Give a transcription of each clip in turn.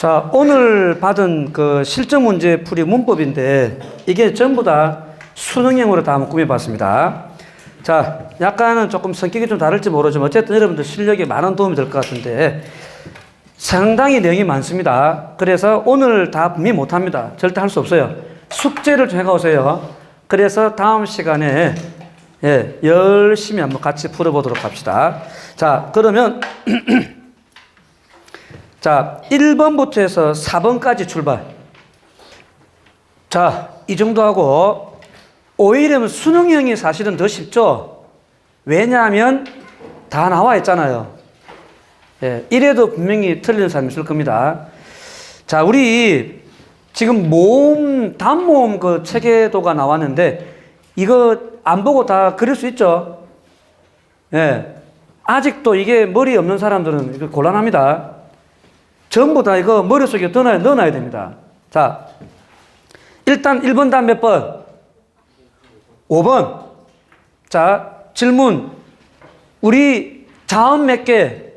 자, 오늘 받은 그 실전 문제 풀이 문법인데 이게 전부 다 수능형으로 다 한번 꾸며봤습니다. 자, 약간은 조금 성격이 좀 다를지 모르지만 어쨌든 여러분들 실력에 많은 도움이 될 것 같은데 상당히 내용이 많습니다. 그래서 오늘 다 분명 못합니다. 절대 할 수 없어요. 숙제를 좀 해가오세요. 그래서 다음 시간에 예, 열심히 한번 같이 풀어보도록 합시다. 자, 그러면 자, 1번부터 해서 4번까지 출발. 자, 이 정도 하고 오히려 수능형이 사실은 더 쉽죠. 왜냐하면 다 나와 있잖아요. 예, 이래도 분명히 틀리는 사람이 있을 겁니다. 자, 우리 지금 모음, 단모음 그 체계도가 나왔는데 이거 안 보고 다 그릴 수 있죠? 예. 아직도 이게 머리 없는 사람들은 곤란합니다. 전부 다 이거 머릿속에 넣어놔야, 넣어놔야 됩니다. 자, 일단 1번 다음 몇 번? 5번. 자, 질문. 우리 자음 몇 개?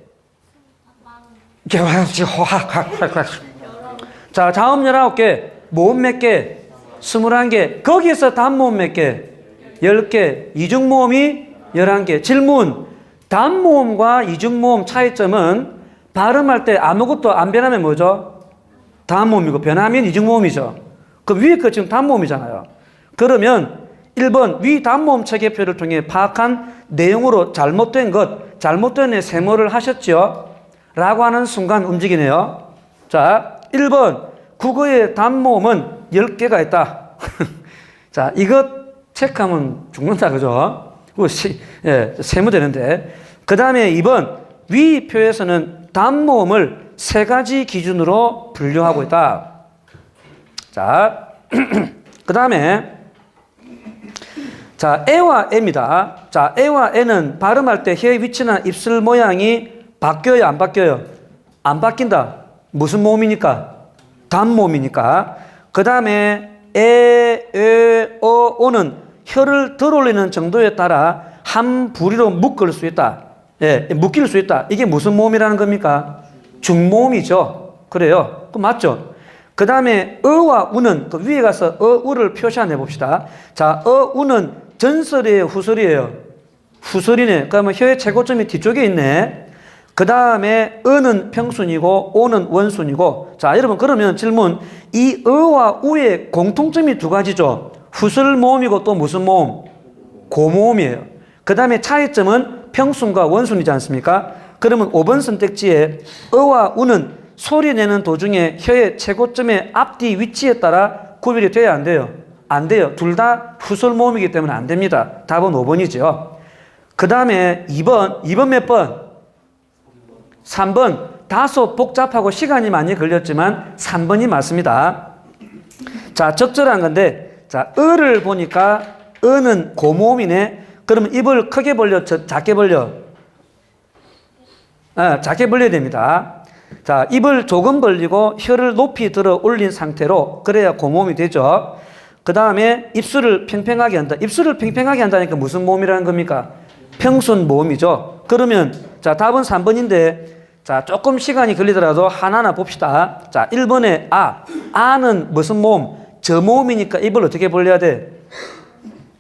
자, 자음 19개, 모음 몇 개? 21개. 거기에서 단모음 몇 개? 10개. 이중모음이 11개. 질문. 단모음과 이중모음 차이점은 발음할 때 아무것도 안 변하면 뭐죠? 단모음이고 변하면 이중모음이죠. 그 위에 거 지금 단모음이잖아요. 그러면 1번 위 단모음 체계표를 통해 파악한 내용으로 잘못된 것, 잘못된 세모를 하셨죠? 라고 하는 순간 움직이네요. 자, 1번 국어의 단모음은 10개가 있다. 자, 이것 체크하면 죽는다, 그죠? 시, 예, 세무되는데. 그 다음에 2번 위 표에서는 단모음을 세 가지 기준으로 분류하고 있다. 자, 그 다음에 자, 에와 에입니다. 자, 에와 에는 발음할 때 혀의 위치나 입술 모양이 바뀌어요, 안 바뀌어요? 안 바뀐다. 무슨 모음이니까? 단모음이니까. 그 다음에 에, 에, 어, 오는 혀를 덜 올리는 정도에 따라 한 부리로 묶을 수 있다. 예, 묶일 수 있다. 이게 무슨 모음이라는 겁니까? 중모음이죠. 그래요. 그 맞죠? 그 다음에 어와 우는 그 위에 가서 어, 우를 표시해 봅시다. 자, 어, 우는 전설이에요, 후설이에요? 후설이네. 그러면 혀의 최고점이 뒤쪽에 있네. 그 다음에 어는 평순이고 오는 원순이고 자 여러분 그러면 질문 이 어와 우의 공통점이 두 가지죠. 후설 모음이고 또 무슨 모음? 고모음이에요. 그 다음에 차이점은 평순과 원순이지 않습니까? 그러면 5번 선택지에 어와 우는 소리 내는 도중에 혀의 최고점의 앞뒤 위치에 따라 구별이 돼야 안 돼요. 안 돼요. 둘 다 후설 모음이기 때문에 안 됩니다. 답은 5번이죠. 그 다음에 2번, 2번 몇 번? 3번. 다소 복잡하고 시간이 많이 걸렸지만 3번이 맞습니다. 자, 적절한 건데, 자, 어를 보니까 어는 고모음이네. 그러면 입을 크게 벌려, 저- 작게 벌려? 아, 작게 벌려야 됩니다. 자, 입을 조금 벌리고 혀를 높이 들어 올린 상태로 그래야 고모음이 되죠. 그 다음에 입술을 팽팽하게 한다. 입술을 팽팽하게 한다니까 무슨 모음이라는 겁니까? 평순 모음이죠. 그러면 자, 답은 3번인데 자, 조금 시간이 걸리더라도 하나하나 봅시다. 자, 1번에 아. 아는 무슨 모음? 저모음이니까 입을 어떻게 벌려야 돼?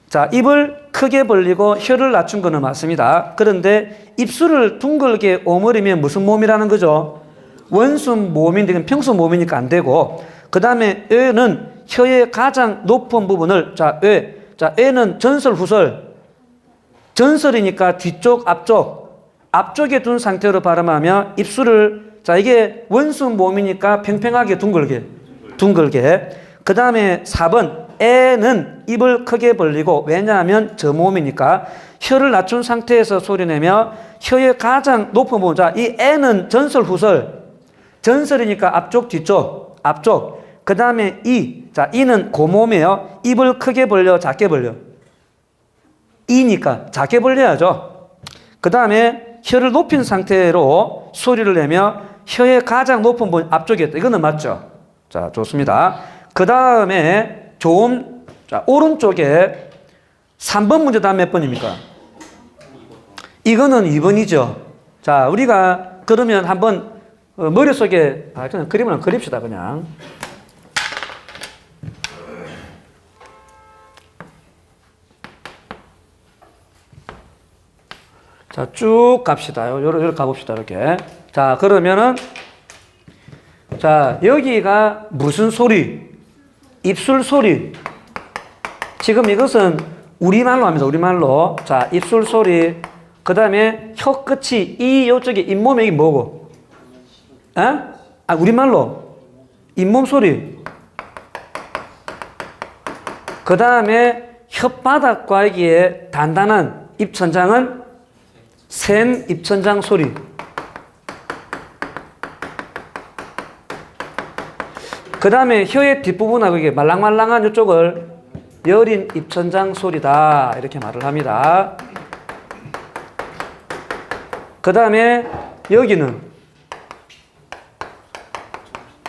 자, 입을 크게 벌리고 혀를 낮춘 거는 맞습니다. 그런데 입술을 둥글게 오므리면 무슨 모음이라는 거죠? 원순 이건 평순 모음이니까 안 되고 그 다음에 에는 혀의 가장 높은 부분을 자, 에. 자, 에는 전설 후설 전설이니까 뒤쪽 앞쪽 앞쪽에 둔 상태로 발음하며 입술을 자 이게 원순 모음이니까 팽팽하게 둥글게 둥글게 그 다음에 4번 에는 입을 크게 벌리고 왜냐하면 저모음이니까 혀를 낮춘 상태에서 소리내며 혀의 가장 높은 부분 자이 에는 전설 후설 전설이니까 앞쪽 뒤쪽 앞쪽 그 다음에 이 자 이는 고모음이에요 입을 크게 벌려 작게 벌려 이니까 작게 벌려야죠. 그 다음에 혀를 높인 상태로 소리를 내며 혀의 가장 높은 부분 앞쪽에 있다. 이거는 맞죠? 자, 좋습니다. 그 다음에 좋은, 자, 오른쪽에 3번 문제 다음 몇 번입니까? 이거는 2번이죠. 자, 우리가 그러면 한번 어, 머릿속에 아, 그냥 그림을 그립시다 그냥. 자, 쭉 갑시다. 요렇게, 요렇게 가봅시다. 이렇게. 자, 그러면은, 자, 여기가 무슨 소리? 입술 소리. 지금 이것은 우리말로 합니다. 우리말로. 자, 입술 소리. 그 다음에 혀 끝이 이 요쪽에 잇몸이 뭐고? 에? 아, 우리말로. 잇몸 소리. 그 다음에 혓바닥과 여기에 단단한 입천장은 센 입천장 소리. 그 다음에 혀의 뒷부분하고 이게 말랑말랑한 이쪽을 여린 입천장 소리다. 이렇게 말을 합니다. 그 다음에 여기는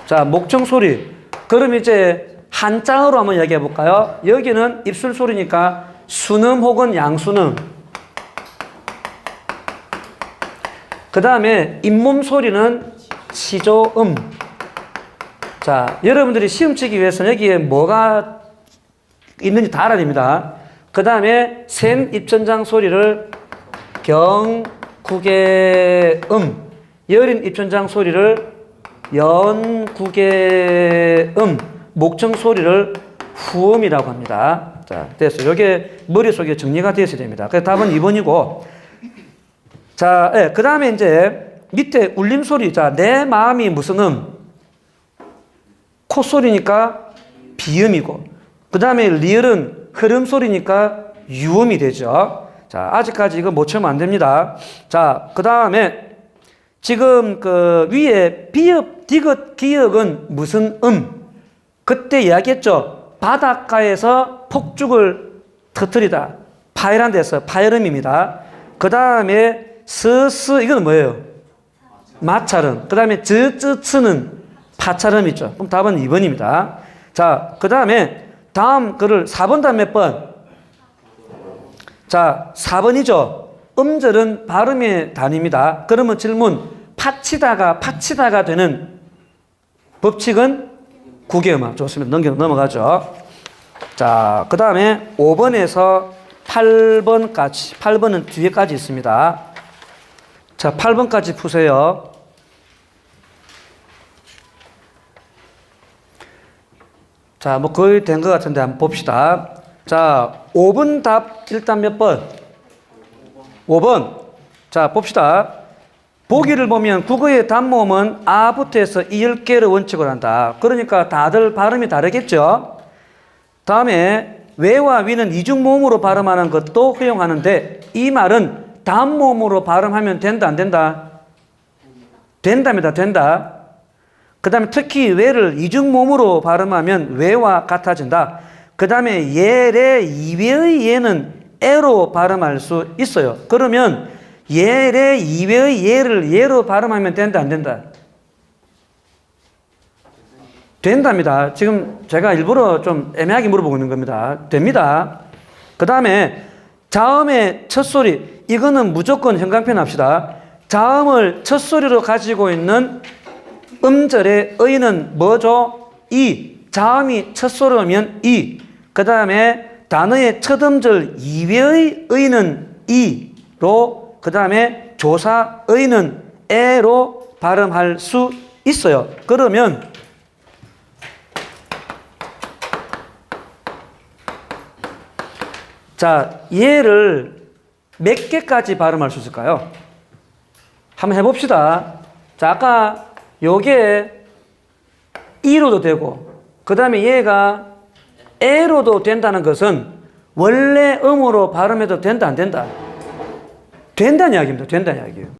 자, 목청 소리. 그럼 이제 한자어로 한번 얘기해 볼까요? 여기는 입술 소리니까 순음 혹은 양순음. 그 다음에 잇몸 소리는 시조음. 자, 여러분들이 시험 치기 위해서는 여기에 뭐가 있는지 다 알아야 됩니다. 그 다음에 센 입천장 소리를 경국의 음, 여린 입천장 소리를 연국의 음, 목청 소리를 후음이라고 합니다. 자, 됐어요. 이게 머릿속에 정리가 되어야 됩니다. 그래서 답은 2번이고, 자, 예, 그 다음에 이제 밑에 울림 소리. 자, 내 마음이 무슨 음? 콧소리니까 비음이고, 그 다음에 리을은 흐름 소리니까 유음이 되죠. 자, 아직까지 이거 못 채우면 안 됩니다. 자, 그 다음에 지금 그 위에 비읍, 디귿, 기역은 무슨 음? 그때 이야기했죠. 바닷가에서 폭죽을 터뜨리다. 파이란 데서 파이름입니다. 그 다음에 스스 이건 뭐예요? 마찰음. 그 다음에 즈쯔츠는 파찰음이죠. 그럼 답은 2번입니다. 자, 그 다음에 다음 글을 4번 다음 몇 번? 자, 4번이죠. 음절은 발음의 단위입니다. 그러면 질문, 파치다가 파치다가 되는 법칙은 구개음악. 좋습니다. 넘겨 넘어가죠. 자, 그 다음에 5번에서 8번까지, 8번은 뒤에까지 있습니다. 자, 8번까지 푸세요. 자, 뭐 거의 된 것 같은데 한번 봅시다. 자, 5번 답 일단 몇 번? 5번. 자, 봅시다. 보기를 보면 국어의 단모음은 아부터 해서 이열개를 원칙으로 한다. 그러니까 다들 발음이 다르겠죠? 다음에 외와 위는 이중모음으로 발음하는 것도 허용하는데 이 말은 단모음으로 발음하면 된다 안 된다? 된답니다. 된다. 그 다음에 특히 외를 이중모음으로 발음하면 외와 같아진다. 그 다음에 예의 이외의 예는 에로 발음할 수 있어요. 그러면 예의 이외의 예를 예로 발음하면 된다 안 된다? 된답니다. 지금 제가 일부러 좀 애매하게 물어보고 있는 겁니다. 됩니다. 그 다음에 자음의 첫 소리 이거는 무조건 형광펜 합시다. 자음을 첫 소리로 가지고 있는 음절의 의는 뭐죠? 이. 자음이 첫 소리면 이. 그 다음에 단어의 첫 음절 이외의 의는 이로 그 다음에 조사 의는 에로 발음할 수 있어요. 그러면 자, 얘를 몇 개까지 발음할 수 있을까요? 한번 해봅시다. 자, 아까 요게 이로도 되고, 그 다음에 얘가 에로도 된다는 것은 원래 음으로 발음해도 된다, 안 된다? 된다는 이야기입니다. 된다는 이야기예요.